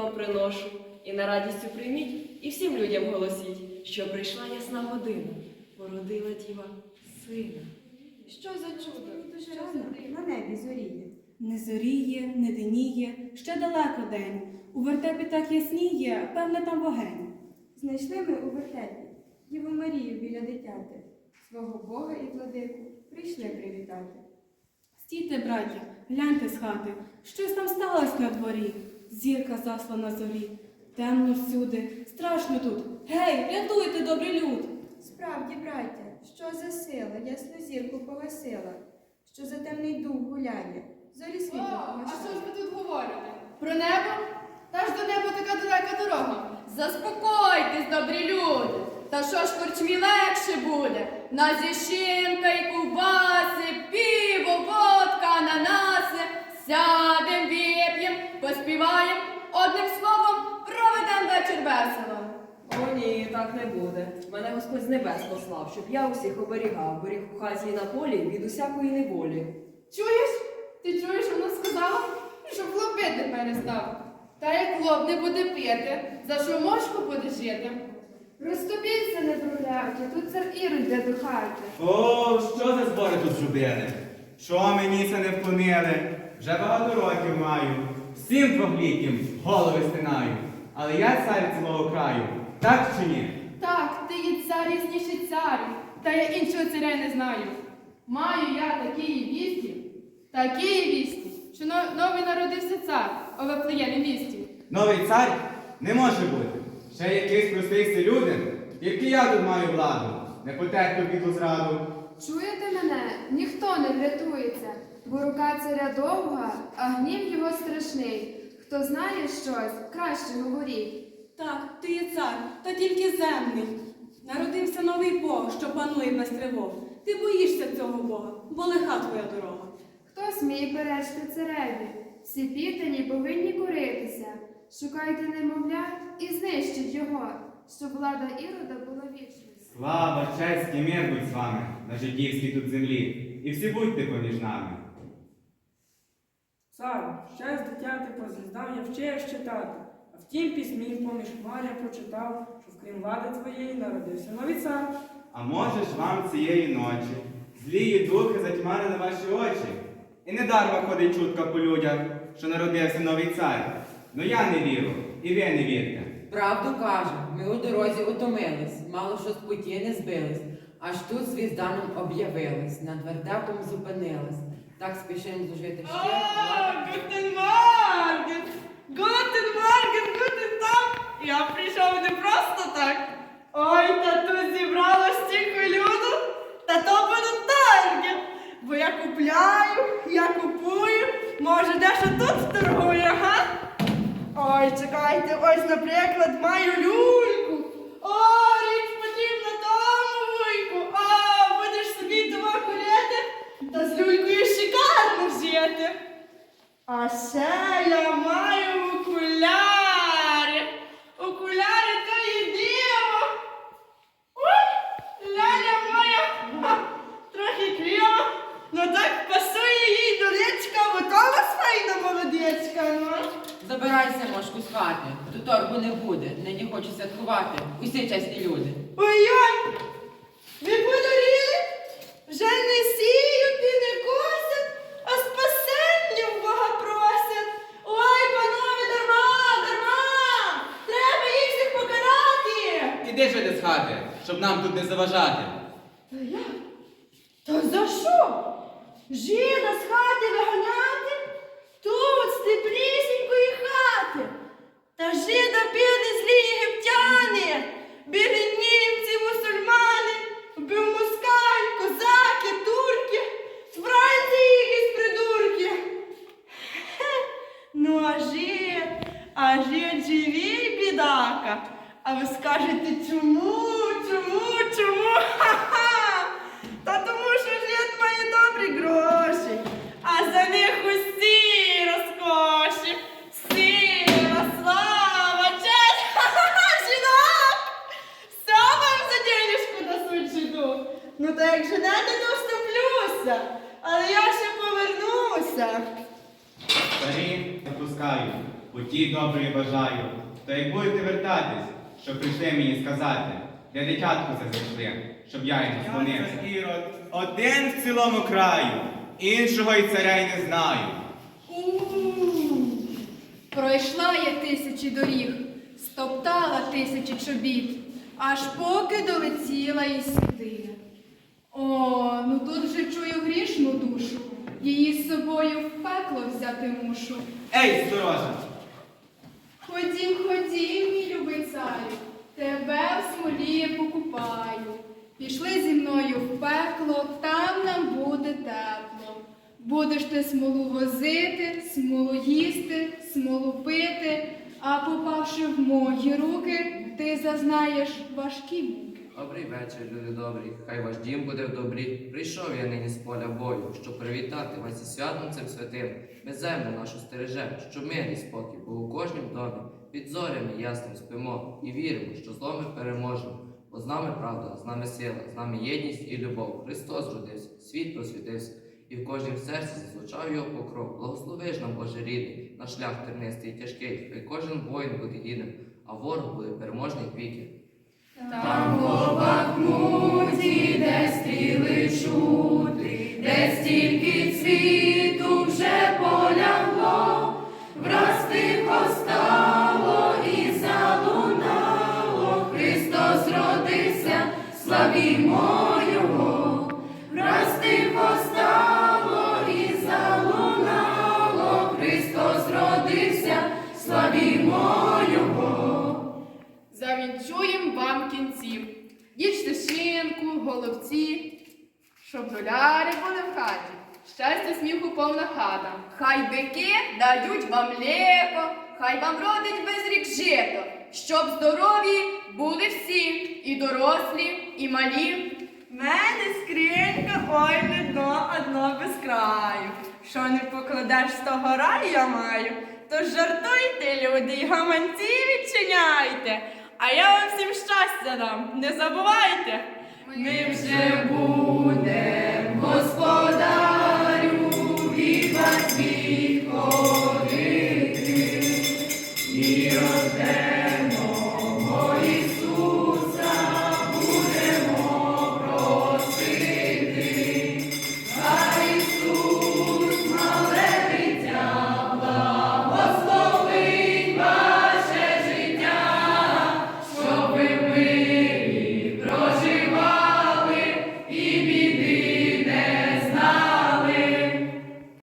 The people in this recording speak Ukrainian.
вам приношу, і на радістю прийміть, і всім людям голосіть, що прийшла ясна година, породила діва сина. Що за чудо? Дуже рано на небі зоріє. Не зоріє, не диніє, ще далеко день. У вертепі так ясніє, певне там вогень. Знайшли ми у вертепі Діву Марію біля дитяти. Свого Бога і владику прийшли привітати. Стійте, браття, гляньте з хати, щось там сталося на дворі. Зірка засла на зорі. Темно всюди, страшно тут. Гей, рятуйте, добрий люд! Справді, браття, що за сила ясну зірку погасила, що за темний дух гуляє, зорі О, світло а що ж ви тут говорите? Про небо? Та ж до неба така далека дорога. Заспокойтесь, добрі люди. Та що ж корчмі легше буде? На зіщинка і кубаси, піво, водка, ананаси. Сядем, так не буде. Мене Господь з небес послав, щоб я усіх оберігав, беріг у хаті і на полі від усякої неволі. Чуєш? Ти чуєш, вона сказала? Щоб хлоп пити перестав. Та як хлоп не буде пити, за що мошку буде жити? Розступіться, не прокляття, тут цар Ірод йде до хати. О, що за збори тут зробили? Що мені це не вклонили? Вже багато років маю. Всім проглітім голови стинаю. Але я цар цілого краю. Так чи ні? Так, ти є цар ясніший цар, та я іншого царя не знаю. Маю я такі вісті, такі вісті, що новий народився цар у Вифлеємі місті. Новий цар не може бути. Ще якийсь простий селюдин. Тільки я тут маю владу. Не потерплю біду зраду. Чуєте мене? Ніхто не врятується, бо рука царя довга, а гнів його страшний. Хто знає щось, краще говоріть. Так, ти є цар, та тільки земний. Народився новий Бог, що панує без тривог. Ти боїшся цього Бога, бо лиха твоя дорога. Хто сміє перечити цареві? Всі піддані повинні коритися. Шукайте немовля і знищіть його, щоб влада Ірода була вічною. Слава, честь і мир будь з вами на жидівській тут землі. І всі будьте поміж нами. Царю, ще з дитяти по звіздам я вчив читати, а в тім письмі поміж хмар прочитав, що вкрім влади твоєї народився новий цар. А може ж вам цієї ночі злії духи затьмарили ваші очі? І не дарма ходить чутка по людях, що народився новий цар. Ну я не вірю, і ви не вірте. Правду кажу, ми у дорозі утомились, мало що з путі не збились, аж тут звізданом об'явились, над вертепом зупинились. Так спішим зужити ще. Гутен Морген! Гутен так! Я прийшов не просто так. Ой, та тут зібралось стільки люду, та то буду тарги. Бо я купляю, я купую, може дещо тут торгую, га? Ой, чекайте, ось, наприклад, маю люльку. О, річ потрібна тому вуйку. А, будеш собі дома курити, та з люлькою шикарно жити. А ще я маю окуляри. Окуляри то є диво. Ой, ляля моя, ха, трохи кріва. Ну так пасує їй до річка, бо то вас файна молодечка, ну. Забирайся, мошку, з хати, тут торгу не буде, нині хочу святкувати, усі чесні люди. Ой-ой, ви подуріли? Вже не сіють і не косять, а спасення в Бога просять. Ой, панове, дарма, дарма! Треба їх всіх покарати. Іди же ти з хати, щоб нам тут не заважати. Та як? Та за що? Жіда з хати виганяти? Тут, з теплісінької хати. Та жида били злі єгиптяни, били німці, мусульмани, бив москаль, козаки, турки, з Франції якісь придурки. Ну а жид, а жид живий бідака. А ви скажете, чому, чому? Ха-ха! Та тому, що жид має добрі гроші, а за них усі розкоші. Сила, слава, честь, ха-ха-ха, жінок! Все вам за денежку дасуть жиду. Ну та як женете, то вступлюся, пускаю. путі доброї бажаю. То як будете вертатись, щоб прийшли мені сказати, де дитятку це зайшли, щоб я не склонився. Ірод, один в цілому краю, іншого й царя й не знаю. Пройшла я тисячі доріг, стоптала тисячі чобіт, аж поки долетіла і сюди. О, ну тут вже чую грішну душу, її з собою в пекло взяти мушу. Ей, сторожа! Ходім, ходім, мій любий царю, тебе в смолі покупаю. Пішли зі мною в пекло, там нам буде тепло. Будеш ти смолу возити, смолу їсти, смолу пити, а попавши в мої руки, ти зазнаєш важкі муки. Добрий вечір, люди добрі. Хай ваш дім буде в добрі. Прийшов я нині з поля бою, щоб привітати вас із святом цим святим. Ми землю нашу стережем, щоб мир і спокій був у кожнім домі. Під зорями ясним спимо і віримо, що зло ми переможемо. Бо з нами правда, з нами сила, з нами єдність і любов. Христос родився, світ просвітився, і в кожнім серці зазвучав його покров. Благослови ж нам, Боже рідний, на шлях тернистий і тяжкий. Хай кожен воїн буде гідним, а ворог буде переможний віки. Тихо стало і залунало, Христос родився, славімо Його. Завінчуєм вам кінців. Їжте шинку, голубці, щоб доляри були в хаті. Щастя, сміху повна хата. Хай бики дають вам млеко, хай вам родить безрік жито, щоб здорові були всі, і дорослі, і малі. Мене скринька, ой, видно, одно без краю. Що не покладеш з того раю я маю, то жартуйте, люди, й гаманці відчиняйте. А я вам всім щастя дам, не забувайте. Ми вже Господь.